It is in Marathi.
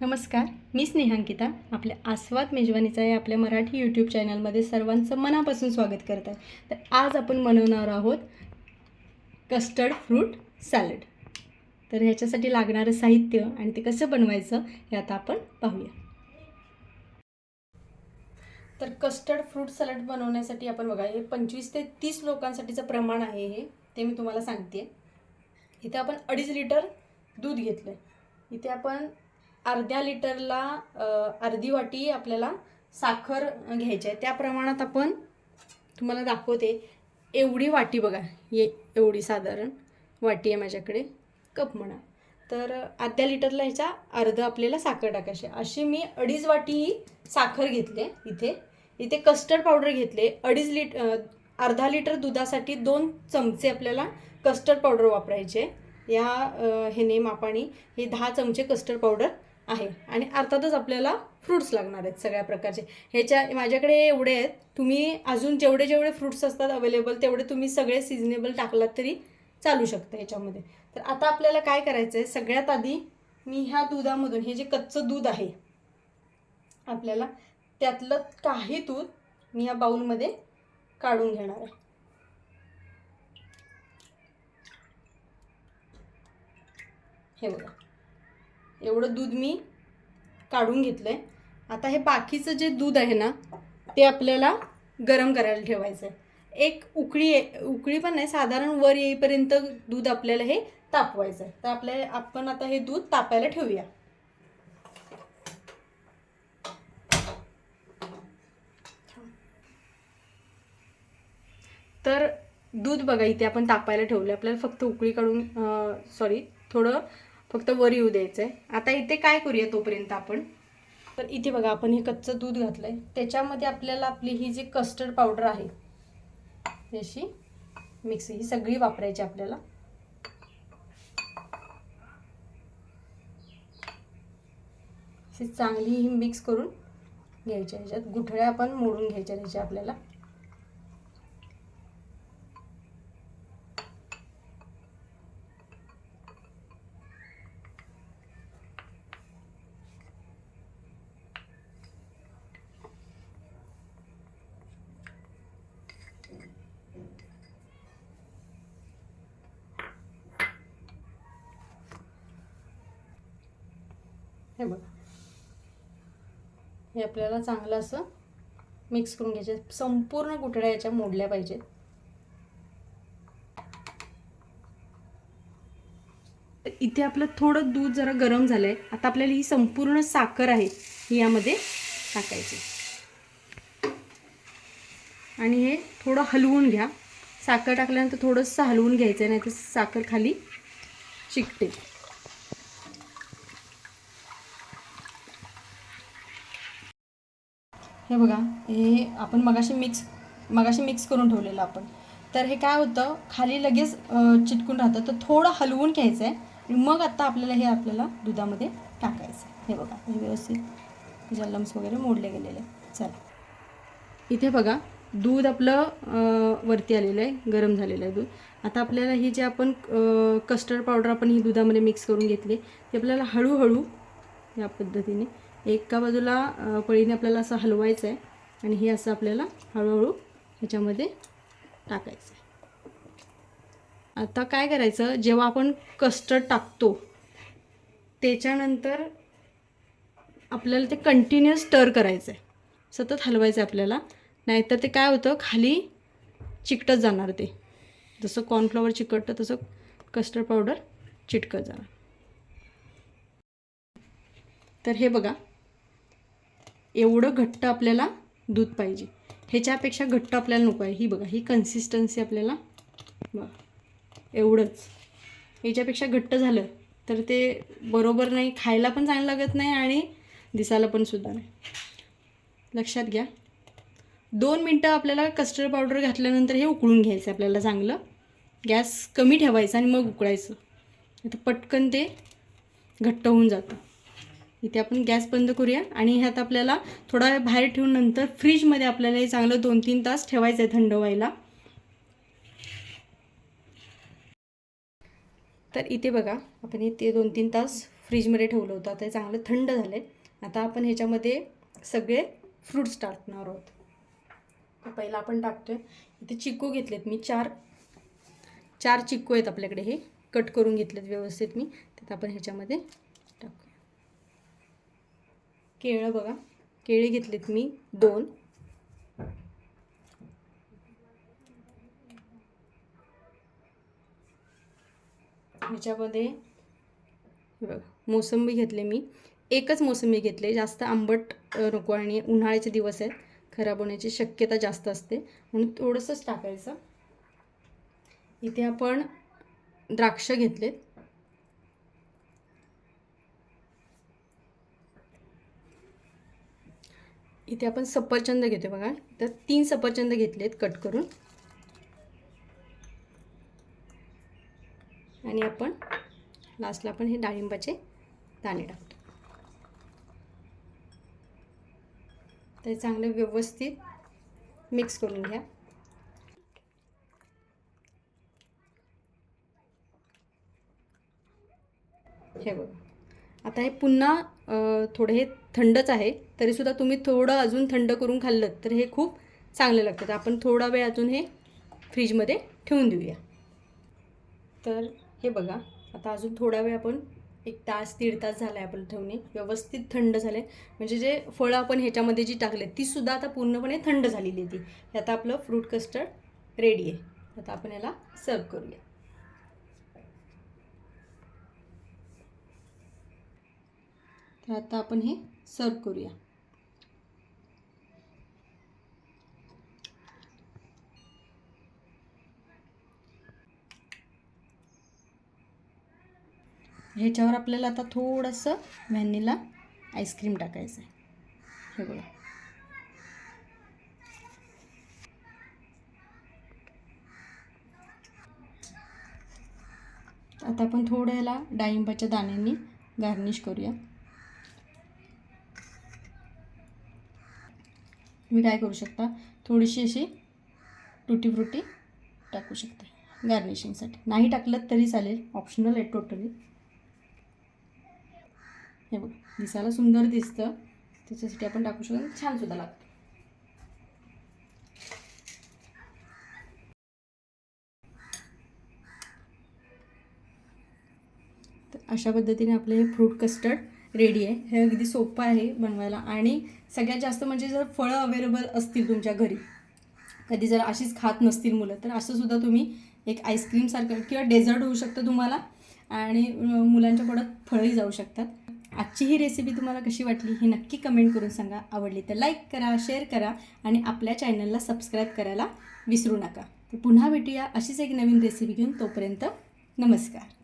नमस्कार मी स्नेहांकिता आपल्या आस्वाद मेजवानीचा या आपल्या मराठी यूट्यूब चॅनलमध्ये सर्वांचं मनापासून स्वागत करत. आहे तर आज आपण बनवणार आहोत कस्टर्ड फ्रूट सॅलड तर ह्याच्यासाठी लागणारं साहित्य आणि ते कसं बनवायचं हे आता आपण पाहूया. तर कस्टर्ड फ्रूट सॅलड बनवण्यासाठी आपण बघा हे पंचवीस ते तीस लोकांसाठीचं प्रमाण आहे हे. ते मी तुम्हाला सांगते. इथे आपण अडीच लिटर दूध घेतलं आहे इथे आपण अर्ध्या लिटरला अर्धी वाटी आपल्याला साखर घ्यायची आहे. त्या प्रमाणात आपण तुम्हाला दाखवते एवढी वाटी बघा ये एवढी साधारण वाटी आहे माझ्याकडे कप म्हणा. तर अर्ध्या लिटरला ह्याच्या अर्ध आपल्याला साखर टाकायची आहे. अशी मी अडीच वाटी ही साखर घेतले इथे. इथे कस्टर्ड पावडर घेतले अडीच लिट अर्धा लिटर दुधासाठी दोन चमचे आपल्याला कस्टर्ड पावडर वापरायचे. या हे ह्याने मापाने हे दहा चमचे कस्टर्ड पावडर आहे. आणि अर्थातच आपल्याला फ्रूट्स लागणार आहेत सगळ्या प्रकारचे. ह्याच्या माझ्याकडे एवढे आहेत. तुम्ही अजून जेवढे जेवढे फ्रूट्स असतात अवेलेबल तेवढे तुम्ही सगळे सिजनेबल टाकलात तरी चालू शकतं ह्याच्यामध्ये. तर आता आपल्याला काय करायचं आहे सगळ्यात आधी मी ह्या दुधामधून हे जे कच्चं दूध आहे आपल्याला त्यातलं काही दूध मी ह्या बाऊलमध्ये काढून घेणार आहे. हे बघा. एवढं दूध मी काढून घेतलं आहे आता हे बाकीचं जे दूध आहे ना ते आपल्याला गरम करायला ठेवायचं आहे एक उकळी उकळी पण नाही साधारण वर येईपर्यंत दूध आपल्याला हे तापवायचं आहे तर आपल्या आपण आता हे दूध तापायला ठेवूया. तर दूध बघा इथे आपण तापायला ठेवलं आपल्याला फक्त उकळी काढून सॉरी थोडं फक्त वर येऊ द्यायचं आहे आता इथे काय करूया तोपर्यंत आपण? तर इथे बघा आपण हे कच्चं दूध घातलं आहे त्याच्यामध्ये आपल्याला आपली ही जी कस्टर्ड पावडर आहे ही अशी मिक्स ही सगळी वापरायची आपल्याला. अशी चांगली ही मिक्स करून घ्यायच्या ह्याच्यात गुठळ्या आपण मोडून घ्यायच्या त्याच्या आपल्याला. हे बघ. हे आपल्याला चांगलं असं मिक्स करून घ्यायचे. संपूर्ण गुठळ्या याच्या मोडल्या पाहिजेत. इथे आपलं थोडं दूध जरा गरम झालं आहे आता आपल्याला ही संपूर्ण साखर आहे ही यामध्ये टाकायची. आणि हे थोडं हलवून घ्या. साखर टाकल्यानंतर थोडंसं हलवून घ्यायचं आहे नाही तर साखर खाली चिकटे हे बघा हे आपण मगाशी मिक्स मगाशी मिक्स करून ठेवलेलं आपण. तर हे काय होतं खाली लगेच चिटकून राहतं. तर थोडं हलवून घ्यायचं आहे आणि मग आत्ता आपल्याला हे आपल्याला दुधामध्ये टाकायचं आहे हे बघा हे व्यवस्थित जल्लम्स वगैरे मोडले गेलेले आहे. चला. इथे बघा दूध आपलं वरती आलेलं आहे गरम झालेलं आहे दूध. आता आपल्याला ही जे आपण कस्टर्ड पावडर आपण ही दुधामध्ये मिक्स करून घेतली ते आपल्याला हळूहळू या पद्धतीने एका बाजूला पळीने आपल्याला असं हलवायचं आहे आणि हे असं आपल्याला हळूहळू ह्याच्यामध्ये टाकायचं आहे आता काय करायचं जेव्हा आपण कस्टर्ड टाकतो त्याच्यानंतर आपल्याला ते कंटिन्युअस स्टर करायचं आहे सतत हलवायचं आहे आपल्याला. नाहीतर ते काय होतं खाली चिकटत जाणार ते. जसं कॉर्नफ्लॉवर चिकटतं तसं कस्टर्ड पावडर चिटकत जाणार. तर हे बघा एवढं घट्ट आपल्याला दूध पाहिजे. ह्याच्यापेक्षा घट्ट आपल्याला नको आहे. ही बघा ही कन्सिस्टन्सी आपल्याला बघा एवढंच. ह्याच्यापेक्षा घट्ट झालं तर ते बरोबर नाही खायला पण चांगलं लागत नाही आणि दिसायला पण सुद्धा नाही. लक्षात घ्या. दोन मिनटं आपल्याला कस्टर्ड पावडर घातल्यानंतर हे उकळून घ्यायचं आपल्याला चांगलं. गॅस कमी ठेवायचा आणि मग उकळायचं. तर पटकन ते घट्ट होऊन जातं. इथे आपण गॅस बंद करूया. आणि ह्यात आपल्याला थोडा वेळ बाहेर ठेवून नंतर फ्रीजमध्ये आपल्याला हे चांगलं दोन तीन तास ठेवायचं आहे थंड व्हायला. तर इथे बघा आपण हे ते दोन तीन तास फ्रीजमध्ये ठेवलं होतं. आता हे चांगलं थंड झालं आहे आता आपण ह्याच्यामध्ये सगळे फ्रूट्स टाकणार आहोत. पहिला आपण टाकतो आहे इथे चिक्कू घेतलेत मी चार. चार चिक्कू आहेत आपल्याकडे हे. कट करून घेतलेत व्यवस्थित मी. त्यात आपण ह्याच्यामध्ये केळं बघा. केळी घेतलीत मी दोन. ह्याच्यामध्ये बघा मोसंबी घेतले मी. एकच मोसंबी घेतले जास्त आंबट नको आणि उन्हाळ्याचे दिवस आहेत. खराब होण्याची शक्यता जास्त असते. म्हणून थोडंसंच टाकायचं. इथे आपण द्राक्ष घेतलेत. इथे आपण सफरचंद घेतो बघा. तर तीन सफरचंद घेतलेत कट करून. आणि आपण लास्टला आपण हे डाळिंबाचे दाणे टाकतो. ते चांगले व्यवस्थित मिक्स करून घ्या. हे बघा. आता हे पुन्हा थोडे हे थंडच आहे तरीसुद्धा तुम्ही थोडं अजून थंड करून खाल्लं तर हे खूप चांगलं लागतं. तर आपण थोडा वेळ अजून हे फ्रीजमध्ये ठेवून देऊया. तर हे बघा आता अजून थोडा वेळ आपण एक तास दीड तास झाला आहे आपण ठेवणे. व्यवस्थित थंड झाले म्हणजे जे फळं आपण ह्याच्यामध्ये जी टाकले तीसुद्धा आता पूर्णपणे थंड झालेली आहे ती. हे आता आपलं फ्रूट कस्टर्ड रेडी आहे. आता आपण याला सर्व करूया. तर आता आपण हे सर्व करूया. ह्याच्यावर आपल्याला आता थोडंसं व्हॅनिला आईस्क्रीम टाकायचं आहे हे बघा. आता आपण थोडं ह्याला डाळिंबाच्या दाण्यांनी गार्निश करूया. तुम्ही काय करू शकता? थोडीशी अशी टुटी फ्रुटी टाकू शकता. गार्निशिंगसाठी नाही टाकलं तरी चालेल. ऑप्शनल आहे टोटली हे बघ दिसायला सुंदर दिसतं. त्याच्यासाठी आपण टाकू शकतो. आणि लागतं. तर अशा पद्धतीने आपले हे फ्रूट कस्टर्ड रेडी आहे. हे अगदी सोपं आहे बनवायला. आणि सगळ्यात जास्त म्हणजे जर फळं अवेलेबल असतील तुमच्या घरी कधी जर अशीच खात नसतील मुलं तर असंसुद्धा तुम्ही एक आईस्क्रीमसारखं किंवा डेझर्ट होऊ शकतं तुम्हाला. आणि मुलांच्या पोटात फळंही जाऊ शकतात. आजची ही रेसिपी तुम्हाला कशी वाटली हे नक्की कमेंट करून सांगा. आवडली तर लाईक करा शेअर करा आणि आपल्या चॅनलला सबस्क्राईब करायला विसरू नका. तर पुन्हा भेटूया अशीच एक नवीन रेसिपी घेऊन. तोपर्यंत नमस्कार.